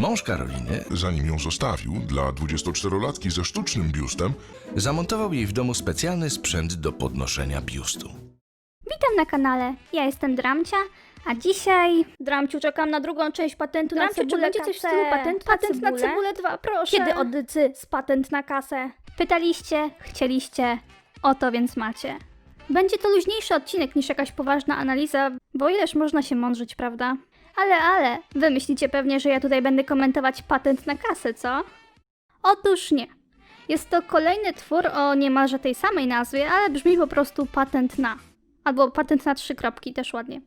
Mąż Karoliny Zanim ją zostawił, dla 24-latki ze sztucznym biustem, zamontował jej w domu specjalny sprzęt do podnoszenia biustu. Witam na kanale, ja jestem Dramcia, a dzisiaj... Dramciu, czekam na drugą część patentu Dramciu, na czy cebulę będzie coś w kasę. stylu patent na patent na cebulę? cebulę 2, proszę. Kiedy oddycy z patent na kasę? Pytaliście, chcieliście, oto więc macie. Będzie to luźniejszy odcinek niż jakaś poważna analiza, bo ileż można się mądrzyć, prawda? Ale, ale, wy myślicie pewnie, że ja tutaj będę komentować patent na kasę, co? Otóż nie. Jest to kolejny twór o niemalże tej samej nazwie, ale brzmi po prostu patent na. Albo patent na trzy kropki, też ładnie.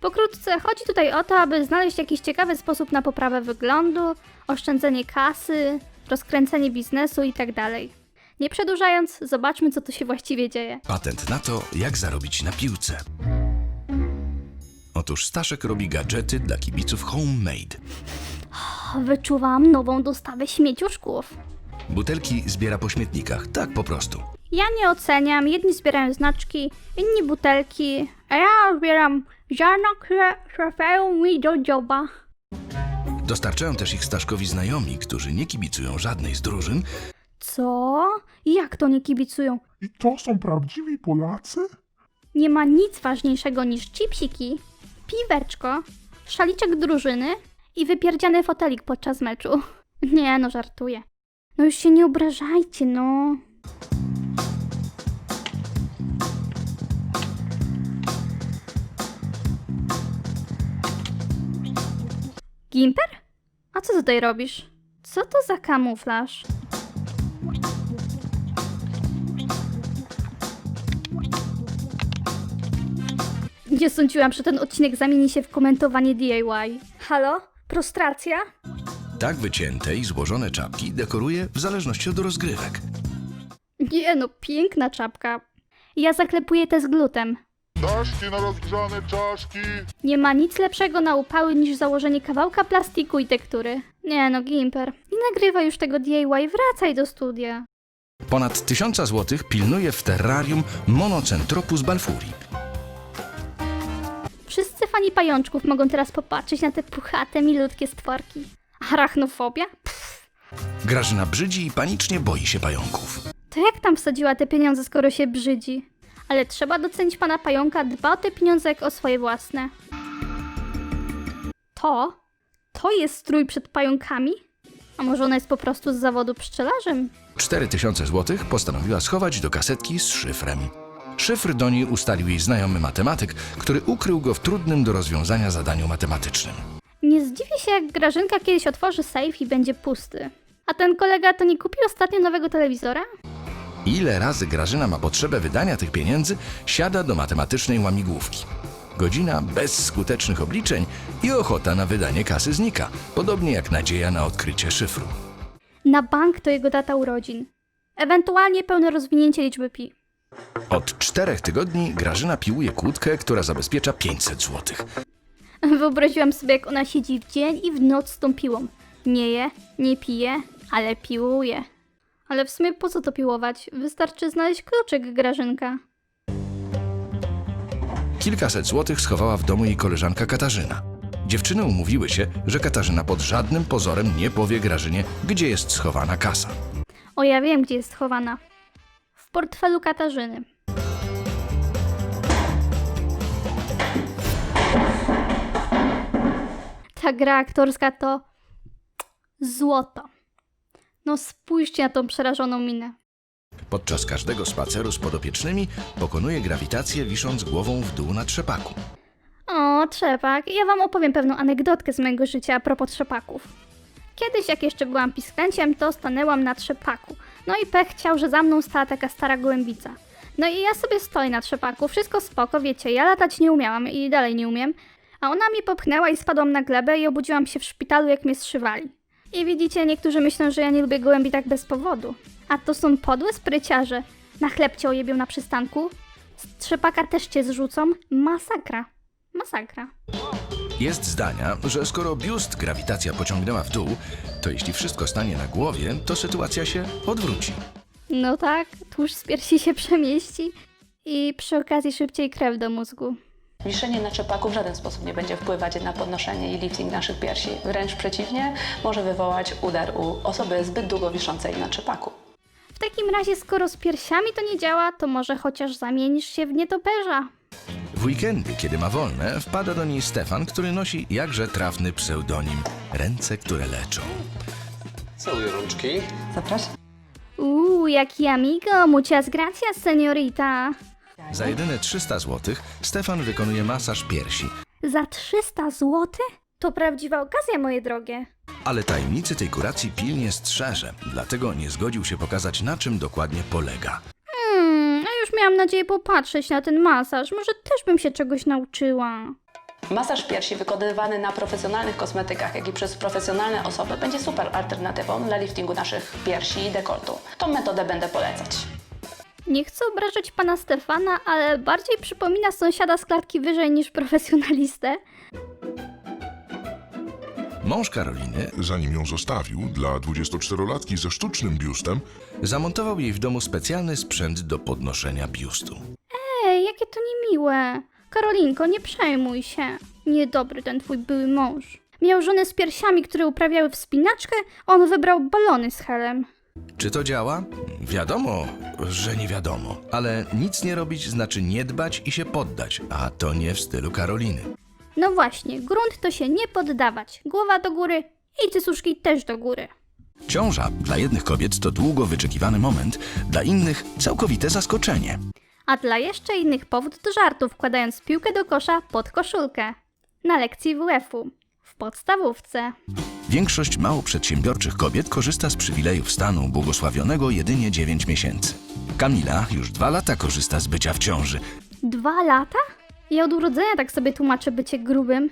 Pokrótce, chodzi tutaj o to, aby znaleźć jakiś ciekawy sposób na poprawę wyglądu, oszczędzenie kasy, rozkręcenie biznesu itd. Nie przedłużając, zobaczmy, co tu się właściwie dzieje. Patent na to, jak zarobić na piłce. Otóż Staszek robi gadżety dla kibiców homemade. Wyczuwam nową dostawę śmieciuszków. Butelki zbiera po śmietnikach, tak po prostu. Ja nie oceniam, jedni zbierają znaczki, inni butelki, a ja zbieram ziarna, które trafiają mi do dzioba. Dostarczają też ich Staszkowi znajomi, którzy nie kibicują żadnej z drużyn, Co? Jak to nie kibicują? I to są prawdziwi Polacy? Nie ma nic ważniejszego niż chipsiki, piweczko, szaliczek drużyny i wypierdziany fotelik podczas meczu. Nie, no żartuję. No już się nie obrażajcie, no. Gimper? A co tutaj robisz? Co to za kamuflaż? Nie sądziłam, że ten odcinek zamieni się w komentowanie DIY. Halo? Prostracja? tak wycięte i złożone czapki dekoruje w zależności od rozgrywek. Nie no, piękna czapka. Ja zaklepuję te z glutem. Czaszki na rozgrzane czaszki! Nie ma nic lepszego na upały niż założenie kawałka plastiku i tektury. Nie no, Gimper. Nie nagrywaj już tego DIY, wracaj do studia. Ponad tysiąca złotych pilnuje w terrarium monocentropus balfuri. Wszyscy fani pajączków mogą teraz popatrzeć na te puchate, milutkie stworki. Arachnofobia? Pff, Grażyna brzydzi i panicznie boi się pająków. to jak tam wsadziła te pieniądze, skoro się brzydzi? Ale trzeba docenić pana pająka, dba o te pieniądze jak o swoje własne. To? To jest strój przed pająkami? A może ona jest po prostu z zawodu pszczelarzem? 4000 złotych postanowiła schować do kasetki z szyfrem. Szyfr do niej ustalił jej znajomy matematyk, który ukrył go w trudnym do rozwiązania zadaniu matematycznym. Nie zdziwię się, jak Grażynka kiedyś otworzy safe i będzie pusty. A ten kolega to nie kupił ostatnio nowego telewizora? Ile razy Grażyna ma potrzebę wydania tych pieniędzy, siada do matematycznej łamigłówki. Godzina bez skutecznych obliczeń i ochota na wydanie kasy znika, podobnie jak nadzieja na odkrycie szyfru. Na bank to jego data urodzin. Ewentualnie pełne rozwinięcie liczby pi. Od czterech tygodni Grażyna piłuje kłódkę, która zabezpiecza 500 złotych. Wyobraziłam sobie, jak ona siedzi w dzień i w noc z tą piłą. Nie je, nie pije, ale piłuje. Ale w sumie po co to piłować? Wystarczy znaleźć kluczyk, Grażynka. Kilkaset złotych schowała w domu jej koleżanka Katarzyna. Dziewczyny umówiły się, że Katarzyna pod żadnym pozorem nie powie Grażynie, gdzie jest schowana kasa. O, ja wiem, gdzie jest schowana. Portfelu Katarzyny. Ta gra aktorska to złoto. No spójrzcie na tą przerażoną minę. Podczas każdego spaceru z podopiecznymi pokonuje grawitację wisząc głową w dół na trzepaku. O, trzepak. Ja wam opowiem pewną anegdotkę z mojego życia a propos trzepaków. Kiedyś, jak jeszcze byłam pisklęciem, to stanęłam na trzepaku. No i pech chciał, że za mną stała taka stara gołębica. No i ja sobie stoję na trzepaku, wszystko spoko, wiecie, ja latać nie umiałam i dalej nie umiem. A ona mnie popchnęła i spadłam na glebę i obudziłam się w szpitalu, jak mnie zszywali. I widzicie, niektórzy myślą, że ja nie lubię gołębi tak bez powodu. A to są podłe spryciarze. Na chleb cię ojebią na przystanku. Z trzepaka też cię zrzucą. Masakra. Masakra. Jest zdania, że skoro biust grawitacja pociągnęła w dół, to jeśli wszystko stanie na głowie, to sytuacja się odwróci. No tak, tłuszcz z piersi się przemieści i przy okazji szybciej krew do mózgu. Wiszenie na czepaku w żaden sposób nie będzie wpływać na podnoszenie i lifting naszych piersi. Wręcz przeciwnie, może wywołać udar u osoby zbyt długo wiszącej na czepaku. W takim razie, skoro z piersiami to nie działa, to może chociaż zamienisz się w nietoperza. W weekendy, kiedy ma wolne, wpada do niej Stefan, który nosi jakże trafny pseudonim Ręce, które leczą. Całuję rączki. Uuu, jaki amigo, muchas gracias, seniorita. Za jedyne 300 zł Stefan wykonuje masaż piersi, Za 300 zł? To prawdziwa okazja, moje drogie. ale tajemnicy tej kuracji pilnie strzeże, dlatego nie zgodził się pokazać na czym dokładnie polega. Miałam nadzieję popatrzeć na ten masaż. Może też bym się czegoś nauczyła. Masaż piersi wykonywany na profesjonalnych kosmetykach, jak i przez profesjonalne osoby będzie super alternatywą dla liftingu naszych piersi i dekoltu. Tą metodę będę polecać. Nie chcę obrażać pana Stefana, ale bardziej przypomina sąsiada z klatki wyżej niż profesjonalistę. Mąż Karoliny Zanim ją zostawił, dla 24-latki ze sztucznym biustem, zamontował jej w domu specjalny sprzęt do podnoszenia biustu. Ej, jakie to niemiłe. Karolinko, nie przejmuj się. Niedobry ten twój były mąż. Miał żonę z piersiami, które uprawiały wspinaczkę, on wybrał balony z helem. Czy to działa? Wiadomo, że nie wiadomo, ale nic nie robić znaczy nie dbać i się poddać, a to nie w stylu Karoliny. No właśnie, grunt to się nie poddawać. Głowa do góry i cycuszki też do góry. Ciąża dla jednych kobiet to długo wyczekiwany moment, dla innych całkowite zaskoczenie. A dla jeszcze innych powód do żartu, wkładając piłkę do kosza pod koszulkę. Na lekcji WF-u. W podstawówce. Większość mało przedsiębiorczych kobiet korzysta z przywilejów stanu błogosławionego jedynie 9 miesięcy. Kamila już dwa lata korzysta z bycia w ciąży. Dwa lata? Ja od urodzenia tak sobie tłumaczę bycie grubym.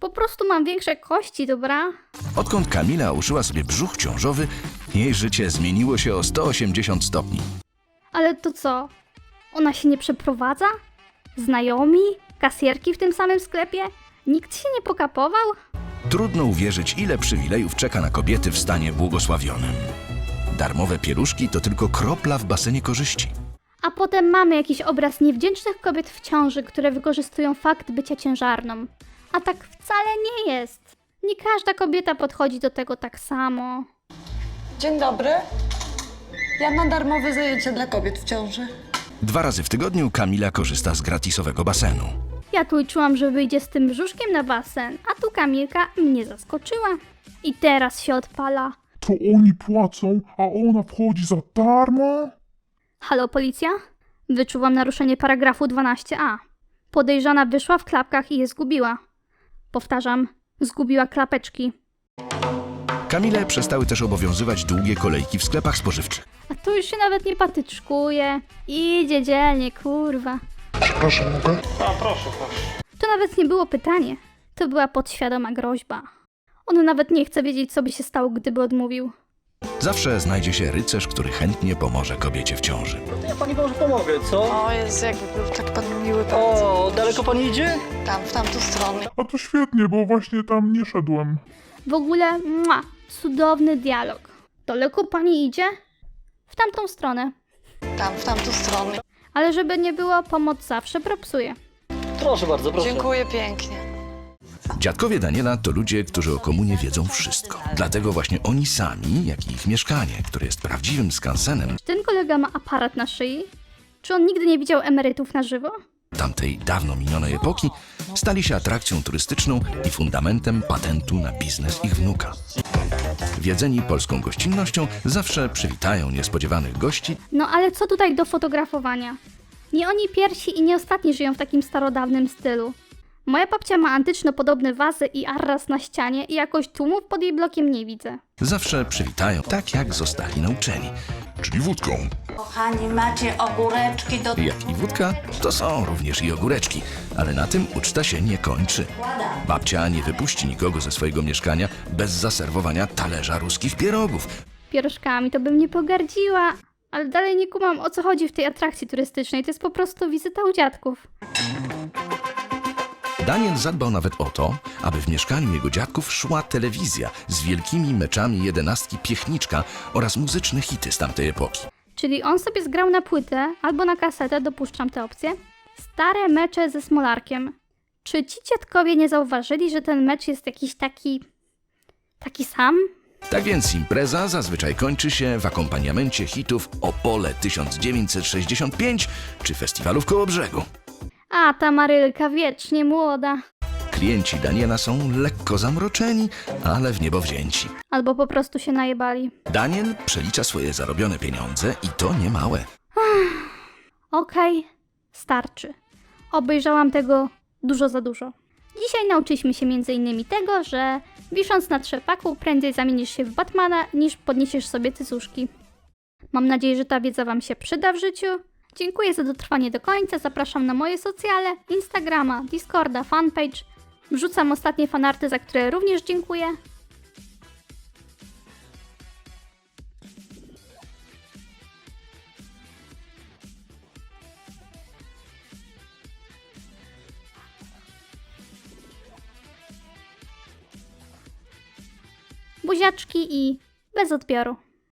Po prostu mam większe kości, dobra? Odkąd Kamila uszyła sobie brzuch ciążowy, jej życie zmieniło się o 180 stopni. Ale to co? Ona się nie przeprowadza? Znajomi? Kasjerki w tym samym sklepie? Nikt się nie pokapował? Trudno uwierzyć, ile przywilejów czeka na kobiety w stanie błogosławionym. Darmowe pieluszki to tylko kropla w basenie korzyści. A potem mamy jakiś obraz niewdzięcznych kobiet w ciąży, które wykorzystują fakt bycia ciężarną. A tak wcale nie jest. Nie każda kobieta podchodzi do tego tak samo. Dzień dobry. Ja mam darmowe zajęcia dla kobiet w ciąży. Dwa razy w tygodniu Kamila korzysta z gratisowego basenu. Ja tu czułam, że wyjdzie z tym brzuszkiem na basen, a tu Kamilka mnie zaskoczyła. I teraz się odpala. To oni płacą, a ona wchodzi za darmo? Halo, policja? Wyczuwam naruszenie paragrafu 12a. Podejrzana wyszła w klapkach i je zgubiła. Powtarzam, zgubiła klapeczki. Kamilę przestały też obowiązywać długie kolejki w sklepach spożywczych. A tu już się nawet nie patyczkuje. Idzie dzielnie, kurwa. Przepraszam, mogę? To nawet nie było pytanie. To była podświadoma groźba. On nawet nie chce wiedzieć, co by się stało, gdyby odmówił. Zawsze znajdzie się rycerz, który chętnie pomoże kobiecie w ciąży. Ja pani może pomogę, co? O, jest jakby był tak pan miły bardzo. O, daleko pani idzie? Tam, w tamtą stronę. A to świetnie, bo właśnie tam nie szedłem. W ogóle, mua, cudowny dialog. Daleko pani idzie? W tamtą stronę. Tam, w tamtą stronę. Ale żeby nie było, pomoc zawsze propsuje. Proszę bardzo, proszę. Dziękuję pięknie. Dziadkowie Daniela to ludzie, którzy o komunie wiedzą wszystko. Dlatego właśnie oni sami, jak i ich mieszkanie, które jest prawdziwym skansenem Ten kolega ma aparat na szyi? Czy on nigdy nie widział emerytów na żywo? tamtej dawno minionej epoki, stali się atrakcją turystyczną i fundamentem patentu na biznes ich wnuka. Wiedzeni polską gościnnością zawsze przywitają niespodziewanych gości No ale co tutaj do fotografowania? Nie oni pierwsi i nie ostatni żyją w takim starodawnym stylu. Moja babcia ma antyczno podobne wazy i arras na ścianie i jakoś tłumów pod jej blokiem nie widzę. zawsze przywitają tak, jak zostali nauczeni. czyli wódką. Kochani, macie ogóreczki do Jak i wódka, to są również i ogóreczki, ale na tym uczta się nie kończy. Babcia nie wypuści nikogo ze swojego mieszkania bez zaserwowania talerza ruskich pierogów. Pierożkami to bym nie pogardziła, ale dalej nie kumam o co chodzi w tej atrakcji turystycznej. To jest po prostu wizyta u dziadków. Daniel zadbał nawet o to, aby w mieszkaniu jego dziadków szła telewizja z wielkimi meczami jedenastki Piechniczka oraz muzyczne hity z tamtej epoki. Czyli on sobie zgrał na płytę albo na kasetę, dopuszczam tę opcję, stare mecze ze Smolarkiem. Czy ci dziadkowie nie zauważyli, że ten mecz jest jakiś taki. taki sam? Tak więc impreza zazwyczaj kończy się w akompaniamencie hitów Opole 1965 czy festiwalu w Kołobrzegu. A, ta Marylka wiecznie młoda. Klienci Daniela są lekko zamroczeni, ale w niebo wzięci. Albo po prostu się najebali. Daniel przelicza swoje zarobione pieniądze i to nie małe. Okej, starczy. Obejrzałam tego dużo za dużo. Dzisiaj nauczyliśmy się m.in. tego, że wisząc na trzepaku prędzej zamienisz się w Batmana niż podniesiesz sobie cycuszki. Mam nadzieję, że ta wiedza Wam się przyda w życiu. Dziękuję za dotrwanie do końca. Zapraszam na moje socjale, Instagrama, Discorda, fanpage. Wrzucam ostatnie fanarty, za które również dziękuję. Buziaczki i bez odbioru.